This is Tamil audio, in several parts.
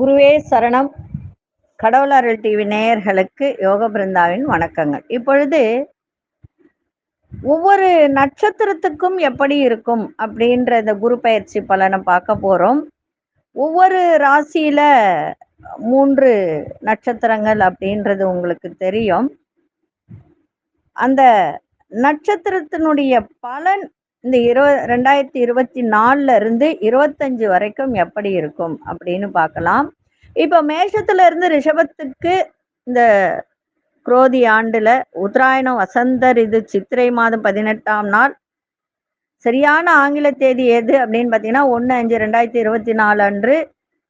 குருவே சரணம். கடவுள் அருள் டிவி நேயர்களுக்கு யோக பிருந்தாவின் வணக்கங்கள். இப்பொழுது ஒவ்வொரு நட்சத்திரத்துக்கும் எப்படி இருக்கும் அப்படின்ற இந்த குரு பயிற்சி பலனை பார்க்க போறோம். ஒவ்வொரு ராசியில மூன்று நட்சத்திரங்கள் அப்படின்றது உங்களுக்கு தெரியும். அந்த நட்சத்திரத்தினுடைய பலன் இந்த இரு ரெண்டாயிரத்தி இருபத்தி நாலுல இருந்து இருபத்தஞ்சு வரைக்கும் எப்படி இருக்கும் அப்படின்னு பார்க்கலாம். இப்போ மேஷத்துல இருந்து ரிஷபத்துக்கு இந்த குரோதி ஆண்டுல உத்தராயணம் வசந்தர் இது சித்திரை மாதம் பதினெட்டாம் நாள். சரியான ஆங்கில தேதி எது அப்படின்னு பார்த்தீங்கன்னா ஒன்று அஞ்சு ரெண்டாயிரத்தி இருபத்தி நாலு அன்று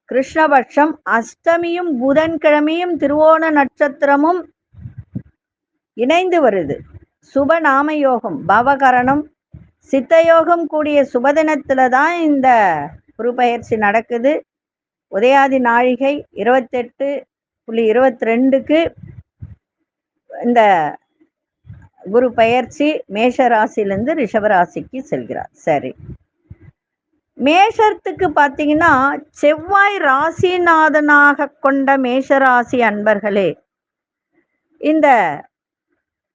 கிருஷ்ணபட்சம் அஷ்டமியும் புதன்கிழமையும் திருவோண நட்சத்திரமும் இணைந்து வருது. சுப நாம யோகம் பவகரணம் சித்தயோகம் கூடிய சுபதினத்துல தான் இந்த குரு பயிற்சி நடக்குது. உதயாதி நாழிகை இருபத்தெட்டு புள்ளி இருபத்தி ரெண்டுக்கு இந்த குரு பயிற்சி மேஷ ராசியிலிருந்து ரிஷபராசிக்கு செல்கிறார். சரி. மேஷத்துக்கு பார்த்தீங்கன்னா செவ்வாய் ராசிநாதனாக கொண்ட மேஷராசி அன்பர்களே இந்த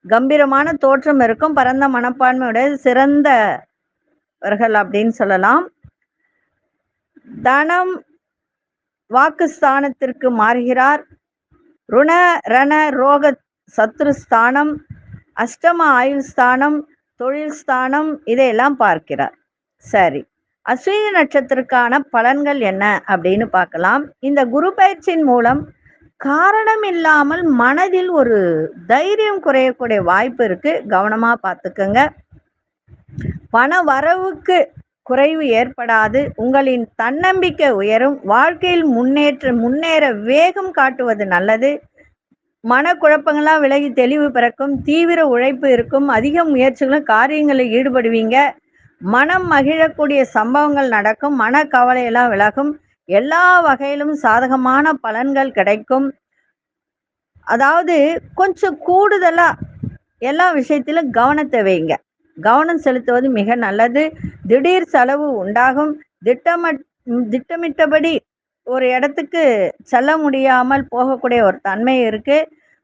கம்பீரமான தோற்றம் இருக்கும். பரந்த மனப்பான்மையுடைய சிறந்தவர்கள் அப்படின்னு சொல்லலாம். தனம் வாக்குஸ்தானத்திற்கு மாறுகிறார். ருண ரண ரோக சத்ருஸ்தானம் அஷ்டம ஆயுள் ஸ்தானம் தொழில் ஸ்தானம் இதையெல்லாம் பார்க்கிறார். சரி. அஸ்வினி நட்சத்திரக்கான பலன்கள் என்ன அப்படின்னு பார்க்கலாம். இந்த குரு பயிற்சியின் மூலம் காரணம் இல்லாமல் மனதில் ஒரு தைரியம் குறையக்கூடிய வாய்ப்பு இருக்கு. கவனமா பார்த்துக்கோங்க. பண வரவுக்கு குறைவு ஏற்படாது. உங்களின் தன்னம்பிக்கை உயரும். வாழ்க்கையில் முன்னேற்ற முன்னேற வேகம் காட்டுவது நல்லது. மனக்குழப்பங்கள்லாம் விலகி தெளிவு பிறக்கும். தீவிர உழைப்பு இருக்கும். அதிக முயற்சிகளும் காரியங்களில் ஈடுபடுவீங்க. மனம் மகிழக்கூடிய சம்பவங்கள் நடக்கும். மன கவலையெல்லாம் விலகும். எல்லா வகையிலும் சாதகமான பலன்கள் கிடைக்கும். அதாவது கொஞ்சம் கூடுதலா எல்லா விஷயத்திலும் கவனத்தை வைங்க. கவனம் செலுத்துவது மிக நல்லது. திடீர் செலவு உண்டாகும். திட்டம திட்டமிட்டபடி ஒரு இடத்துக்கு செல்ல முடியாமல் போகக்கூடிய ஒரு தன்மை இருக்கு.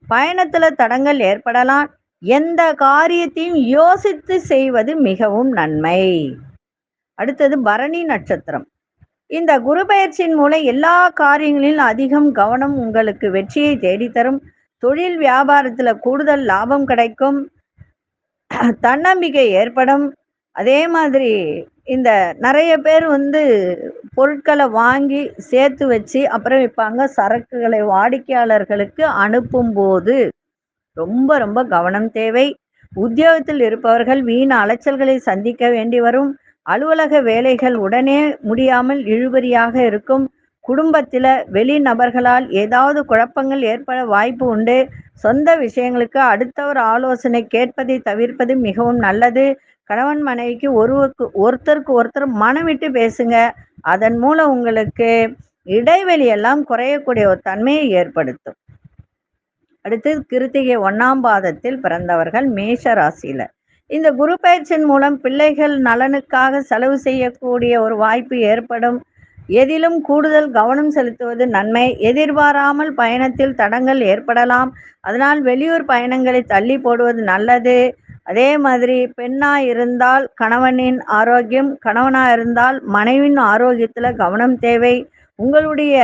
பயணத்துல தடங்கள் ஏற்படலாம். எந்த காரியத்தையும் யோசித்து செய்வது மிகவும் நன்மை. அடுத்தது பரணி நட்சத்திரம். இந்த குரு பயிற்சியின் மூலம் எல்லா காரியங்களிலும் அதிகம் கவனம் உங்களுக்கு வெற்றியை தேடித்தரும். தொழில் வியாபாரத்துல கூடுதல் லாபம் கிடைக்கும். தன்னம்பிக்கை ஏற்படும். அதே மாதிரி இந்த நிறைய பேர் வந்து பொருட்களை வாங்கி சேர்த்து வச்சு அப்புறம் விற்பாங்க. சரக்குகளை வாடிக்கையாளர்களுக்கு அனுப்பும் போது ரொம்ப ரொம்ப கவனம் தேவை. உத்தியோகத்தில் இருப்பவர்கள் வீண் அலைச்சல்களை சந்திக்க வேண்டி வரும். அலுவலக வேலைகள் உடனே முடியாமல் இழுபறியாக இருக்கும். குடும்பத்தில் வெளி நபர்களால் ஏதாவது குழப்பங்கள் ஏற்பட வாய்ப்பு உண்டு. சொந்த விஷயங்களுக்கு அடுத்தவர் ஆலோசனை கேட்பதை தவிர்ப்பது மிகவும் நல்லது. கணவன் மனைவிக்கு ஒருவருக்கு ஒருத்தருக்கு ஒருத்தர் மனம் விட்டு பேசுங்க. அதன் மூலம் உங்களுக்கு இடைவெளி எல்லாம் குறையக்கூடிய ஒரு தன்மையை ஏற்படுத்தும். அடுத்து கிருத்திகை ஒன்னாம் பாதத்தில் பிறந்தவர்கள் மேஷ ராசியில. இந்த குரு பயிற்சியின் மூலம் பிள்ளைகள் நலனுக்காக செலவு செய்யக்கூடிய ஒரு வாய்ப்பு ஏற்படும். எதிலும் கூடுதல் கவனம் செலுத்துவது நன்மை. எதிர்பாராமல் பயணத்தில் தடங்கள் ஏற்படலாம். அதனால் வெளியூர் பயணங்களை தள்ளி போடுவது நல்லது. அதே மாதிரி பெண்ணா இருந்தால் கணவனின் ஆரோக்கியம் கணவனா இருந்தால் மனைவின் ஆரோக்கியத்துல கவனம் தேவை. உங்களுடைய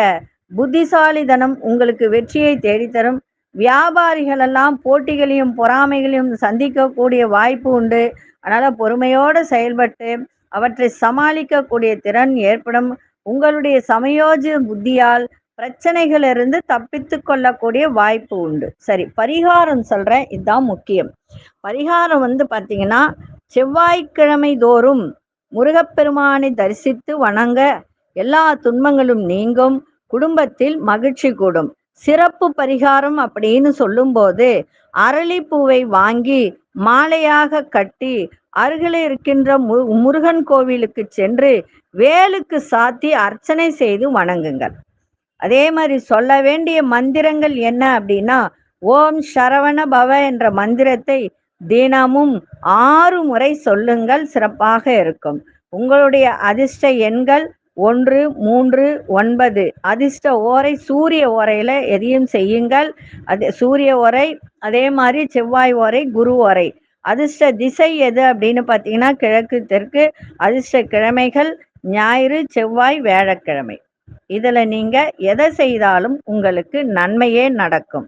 புத்திசாலிதனம் உங்களுக்கு வெற்றியை தேடித்தரும். வியாபாரிகள் எல்லாம் போட்டிகளையும் பொறாமைகளையும் சந்திக்கக்கூடிய வாய்ப்பு உண்டு. அதனால் பொறுமையோடு செயல்பட்டு அவற்றை சமாளிக்கக்கூடிய திறன் ஏற்படும். உங்களுடைய சமயோஜ புத்தியால் பிரச்சனைகளிலிருந்து தப்பித்து கொள்ளக்கூடிய வாய்ப்பு உண்டு. சரி பரிகாரம் சொல்கிறேன் இதுதான் முக்கியம். பரிகாரம் வந்து பார்த்தீங்கன்னா செவ்வாய்க்கிழமை தோறும் முருகப்பெருமானை தரிசித்து வணங்க எல்லா துன்பங்களும் நீங்கும். குடும்பத்தில் மகிழ்ச்சி கூடும். சிறப்பு பரிகாரம் அப்படின்னு சொல்லும்போது அரளிப்பூவை வாங்கி மாலையாக கட்டி அருகில் இருக்கின்ற மு முருகன் கோவிலுக்கு சென்று வேலுக்கு சாத்தி அர்ச்சனை செய்து வணங்குங்கள். அதே மாதிரி சொல்ல வேண்டிய மந்திரங்கள் என்ன அப்படின்னா ஓம் சரவண பவ என்ற மந்திரத்தை தினமும் ஆறு முறை சொல்லுங்கள் சிறப்பாக இருக்கும். உங்களுடைய அதிர்ஷ்ட எண்கள் ஒன்று மூன்று ஒன்பது. அதிர்ஷ்ட ஓரை சூரிய ஓரையில் எதையும் செய்யுங்கள். அது சூரிய ஓரை அதே மாதிரி செவ்வாய் ஓரை குரு ஓரை. அதிர்ஷ்ட திசை எது அப்படின்னு பார்த்தீங்கன்னா கிழக்கு தெற்கு அதிர்ஷ்ட கிழமைகள் ஞாயிறு செவ்வாய் வியாழக்கிழமை. இதில் நீங்கள் எதை செய்தாலும் உங்களுக்கு நன்மையே நடக்கும்.